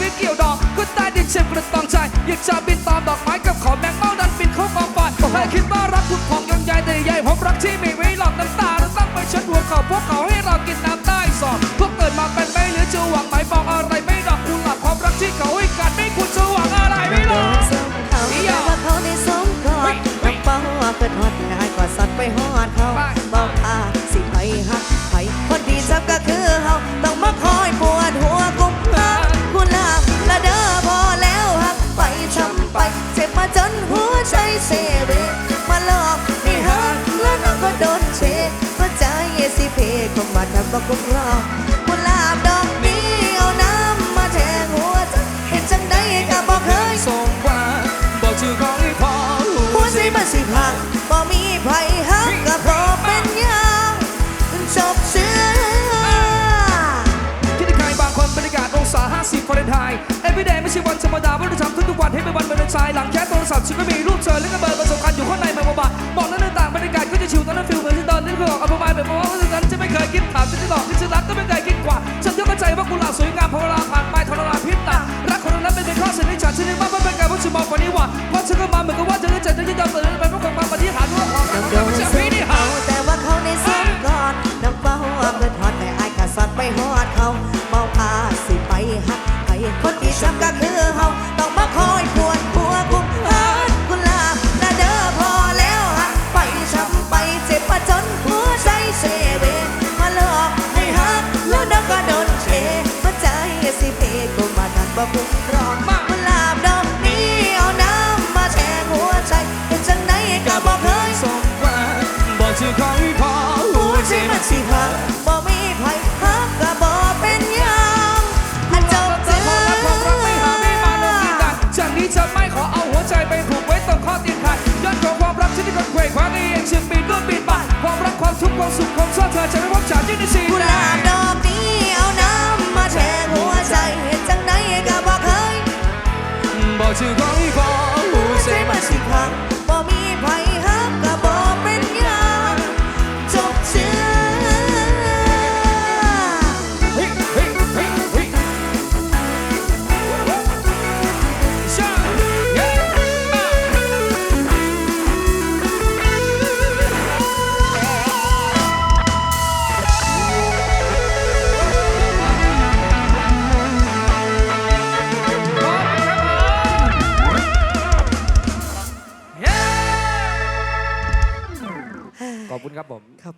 ไม่เกี่ยวดอก ก็ใต้ดินเจ็บกระตองใจอยากจะบินตามดอกไม้กับขอแมงเม่าดันบินเข้ากองไฟแต่คิดว่ารักคุณของยังใหญ่แต่ใหญ่ผมรักที่ไม่ไว้หลอกน้ำตาแล้วตั้งไปเช็ดหัวเขาพวกเขาให้เรากินน้ำใต้สอนพวกเกิดมาเป็นไม่หรือจะหวังไหมมองอะไรไม่ดอกกุหลาบความรักที่เขาให้กันไม่คุณจะหวังอะไรไม่หรเดิอกนส่งเขาแต่ว่าเขาได้สมกอดน้ำเป้าเกิดฮอดง่ายกว่าสัตว์ไปฮอดเขาบอกอา เซเวมาหลอกนี่ฮักแล้วน้องก็โดนเชหัวใจสิเพคงมาทำบอกกุมรอก ไฮต์ everyday ไม่ใช่วันธรรมดาวันที่ทำทุกวันให้เป็นวันวาเลนไทน์หลังแค่โทรศัพท์ฉันก็มีรูปเธอและก็เบอร์ประสบการณ์อยู่ข้างในมันมาบาบอกนั้วในต่างบรรยากาศก็จะชิวตอนนั้นฟิลเหมือนที่ตอนนี้เพื่อเอาประมาณแบบว่าว่าฉันจะไม่เคยคิดถามฉันจะบอกที่ฉันรักก็ไม่เคยคิดกว่าฉันยกใจว่ากุหลาบสวยงามพอเวลาผ่านไปทรมานพิษตารักคนนั้นเป็นข้อเสียในฉันฉันยังมากเป็นการว่าฉันมองฝันนี้ว่าเพราะฉันก็มาเหมือนกับว่าจะได้เจจะยืนยันเปิดเป็นพวกของมปฏิหารว่าของน้ำโดเรานไม่ใช่สุพี่นี่หาแต่ว่าเขาในสมก่อนน้ำเป้าเกิดฮอดแต่อายกะสัดไปฮอดเขาเมาพาส คนที่ช้ำก็คือเขาต้องมาคอยปวดหัวกุมหากุหลาบละเด้อพอแล้วหักไปช้ำไปเจ็บมาจนหัวใจเสเวมาหลอกให้หักแล้วน้องก็โดนเชหัวใจสิเพคงมาทันบ่คุ้มครองกุหลาบดอกนี้เอาน้ำมาแทงหัวใจเป็นจังไหนก็บอกเคยส่งว่าบอกชื่อของให้พอหัวใจมันสิหัก จะไม่พบฉันยื่นในสีกุหแดลางบดอกนี้เอาน้ำมาแทงหัวใจเห็นจังไหนก็บ่เคยบอกชื่อของให้พอหัหัววใจใจมัมันนสิหักบ่ ขอบคุณครับผม